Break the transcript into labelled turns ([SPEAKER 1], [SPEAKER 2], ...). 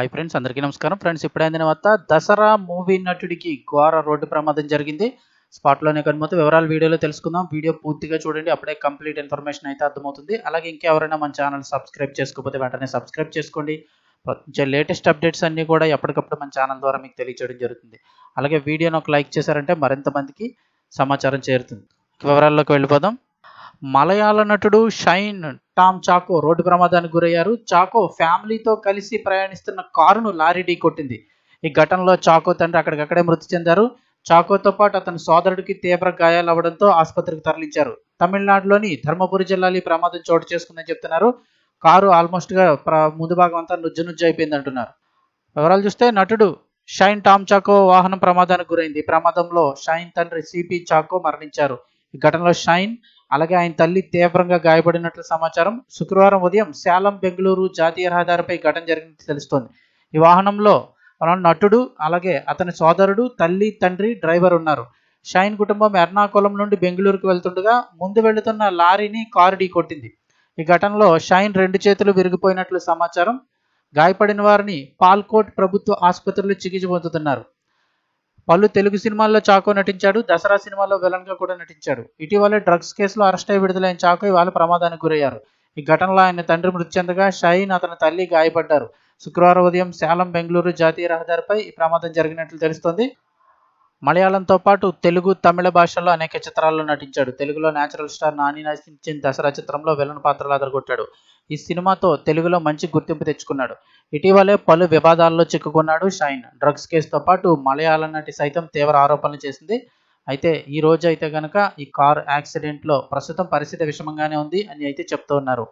[SPEAKER 1] Hi friends అందరికీ నమస్కారం. Friends ఇప్పుడైన తర్వాత దసరా మూవీ నటుడికి ఘోర రోడ్డు ప్రమాదం జరిగింది. స్పాట్లోనే కనుమతి వివరాలు వీడియోలో తెలుసుకుందాం. వీడియో పూర్తిగా చూడండి. అప్పుడే కంప్లీట్ ఇన్ఫర్మేషన్ అయితే అర్థమవుతుంది. అలాగే ఇంకెవరైనా మన ఛానల్ సబ్స్క్రైబ్ చేసుకోకపోతే వెంటనే సబ్స్క్రైబ్ చేసుకోండి. లేటెస్ట్ అప్డేట్స్ అన్నీ కూడా ఎప్పటికప్పుడు మన ఛానల్ ద్వారా మీకు తెలియచేయడం జరుగుతుంది. అలాగే వీడియోని ఒక లైక్ చేశారంటే మరింత మందికి సమాచారం చేరుతుంది. వివరాల్లోకి వెళ్ళిపోదాం. మలయాళ నటుడు షైన్ టామ్ చాకో రోడ్డు ప్రమాదానికి గురయ్యారు. చాకో ఫ్యామిలీతో కలిసి ప్రయాణిస్తున్న కారును లారీ ఢీ కొట్టింది. ఈ ఘటనలో చాకో తండ్రి అక్కడికక్కడే మృతి చెందారు. చాకోతో పాటు అతని సోదరుడికి తీవ్ర గాయాలు అవ్వడంతో ఆసుపత్రికి తరలించారు. తమిళనాడులోని ధర్మపురి జిల్లాలో ఈ ప్రమాదం చోటు చేసుకుందని చెప్తున్నారు. కారు ఆల్మోస్ట్గా ప్ర ముందు భాగం అంతా నుజ్జు నుజ్జు అయిపోయింది అంటున్నారు. వివరాలు చూస్తే నటుడు షైన్ టామ్ చాకో వాహనం ప్రమాదానికి గురైంది. ఈ ప్రమాదంలో షైన్ తండ్రి సిపి చాకో మరణించారు. ఈ ఘటనలో షైన్ అలాగే ఆయన తల్లి తీవ్రంగా గాయపడినట్లు సమాచారం. శుక్రవారం ఉదయం శాలం బెంగళూరు జాతీయ రహదారిపై ఘటన జరిగినట్లు తెలుస్తోంది. ఈ వాహనంలో నటుడు అలాగే అతని సోదరుడు తల్లి తండ్రి డ్రైవర్ ఉన్నారు. షైన్ కుటుంబం ఎర్నాకుళం నుండి బెంగళూరుకు వెళ్తుండగా ముందు వెళుతున్న లారీని కారు ఢీ కొట్టింది. ఈ ఘటనలో షైన్ రెండు చేతులు విరిగిపోయినట్లు సమాచారం. గాయపడిన వారిని పాల్కోట్ ప్రభుత్వ ఆసుపత్రిలో చికిత్స పొందుతున్నారు. పలు తెలుగు సినిమాల్లో చాకో నటించాడు దసరా సినిమాలో విలన్గా కూడా నటించాడు. ఇటీవలే డ్రగ్స్ కేసులో అరెస్ట్ అయి విడుదలైన చాకో ఇవాళ ప్రమాదానికి గురయ్యారు. ఈ ఘటనలో ఆయన తండ్రి మృతి చెందగా షాహీన్ అతని తల్లి గాయపడ్డారు. శుక్రవారం ఉదయం శాలం బెంగళూరు జాతీయ రహదారిపై ఈ ప్రమాదం జరిగినట్లు తెలుస్తోంది. మలయాళంతో పాటు తెలుగు తమిళ భాషల్లో అనేక చిత్రాల్లో నటించాడు. తెలుగులో నేచురల్ స్టార్ నాని నటించిన దసరా చిత్రంలో విలన్ పాత్రలు అదరగొట్టాడు. ఈ సినిమాతో తెలుగులో మంచి గుర్తింపు తెచ్చుకున్నాడు. ఇటీవలే పలు వివాదాల్లో చిక్కుకున్నాడు షైన్. డ్రగ్స్ కేసుతో పాటు మలయాళ నటి సైతం తీవ్ర ఆరోపణలు చేసింది. అయితే ఈ రోజు అయితే కనుక ఈ కార్ యాక్సిడెంట్లో ప్రస్తుతం పరిస్థితి విషమంగానే ఉంది అని అయితే చెప్తూ ఉన్నారు.